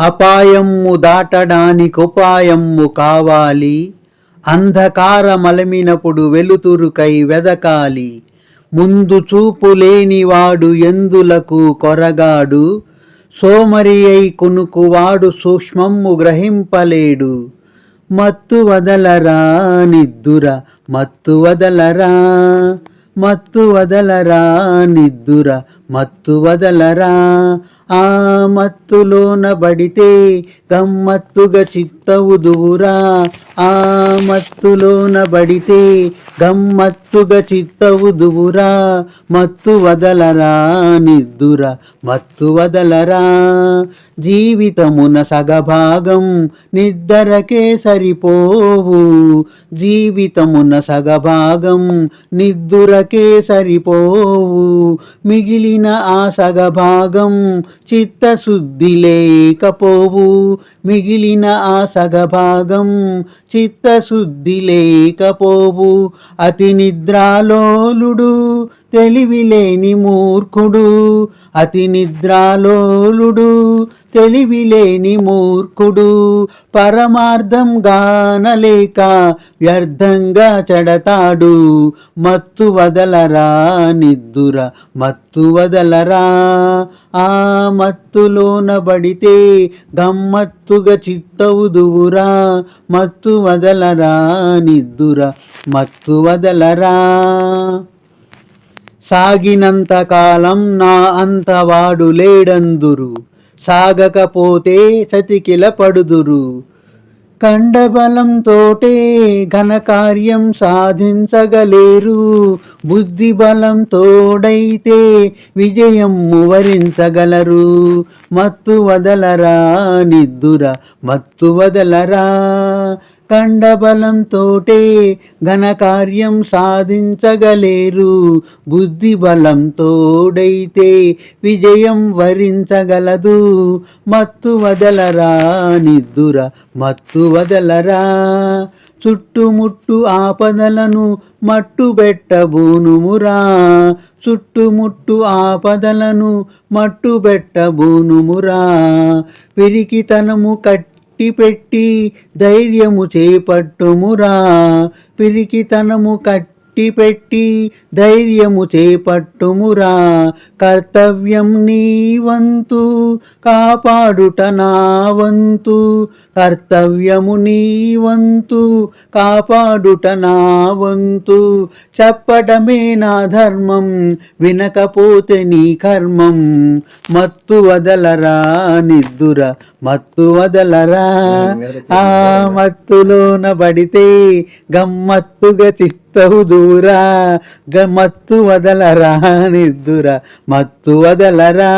అపాయమ్ము దాటడానికుపాయమ్ము కావాలి. అంధకారమలమినప్పుడు వెలుతురుకై వెదకాలి. ముందు చూపు లేనివాడు ఎందులకు కొరగాడు? సోమరి అయి కొనుకువాడు సూక్ష్మమ్ము గ్రహింపలేడు. మత్తు వదలరా నిద్దుర? మత్తు వదలరా? మత్తు వదలరా నిద్దుర? మత్తు వదలరా? ఆ మత్తులోన బడితే గమ్మత్తుగా చిత్తవుదువురా ఆ మత్తులోన బడితే గమ్మత్తుగా చిత్తవుదువురా మత్తు వదలరా నిద్దుర? మత్తు వదలరా? జీవితమున సగభాగం నిద్దరకే సరిపోవు. జీవితమున సగభాగం నిద్దురకే సరిపోవు. మిగిలిన ఆ సగభాగం చిత్తశుద్ధి లేకపోవు మిగిలిన ఆ సగభాగం చిత్తశుద్ధి లేకపోవు అతి నిద్రాలోలుడు తెలివిలేని మూర్ఖుడు అతి నిద్రాలోలుడు. తెలివిలేని మూర్ఖుడు పరమార్థం గానలేక వ్యర్థంగా చెడతాడు. మత్తు వదలరా నిద్దుర మత్తు వదలరా? ఆ మత్తులోన బడితే గమ్మత్తుగా చిత్తవుదువురా మత్తు వదలరా నిద్దుర మత్తు వదలరా? సాగినంత కాలం నా అంతవాడు లేడందురు. సాగకపోతే చతికిల పడుదురు. కండబలంతోటే ఘనకార్యం సాధించగలేరు. బుద్ధి బలంతోడైతే విజయం వరించగలరు మత్తు వదలరా నిద్దుర మత్తు వదలరా. కండబలంతోటే ఘనకార్యం సాధించగలేరు. బుద్ధి బలంతోడైతే విజయం వరించగలదు. మత్తు వదలరా నిద్దుర మత్తు వదలరా. చుట్టుముట్టు ఆపదలను మట్టుబెట్టబూనుమురా చుట్టుముట్టు ఆపదలను మట్టుబెట్టబూనుమురా పిరికితనము కట్టి పెట్టి ధైర్యము చేపట్టుమురా పిరికితనము కట్టి పెట్టి ధైర్యము చేపట్టుమురా. కర్తవ్యం నీ వంతు కాపాడుట నా వంతు. కర్తవ్యము నీ వంతు కాపాడుట నా వంతు. చెప్పటమే నా ధర్మం వినకపోతే నీ కర్మం. మత్తు వదలరా నిద్దుర మత్తు వదలరా. ఆ మత్తులోన పడితే గమ్మత్తుగా చిత్తవు దూరా గ మత్తు వదలరా నిద్దుర మత్తు వదలరా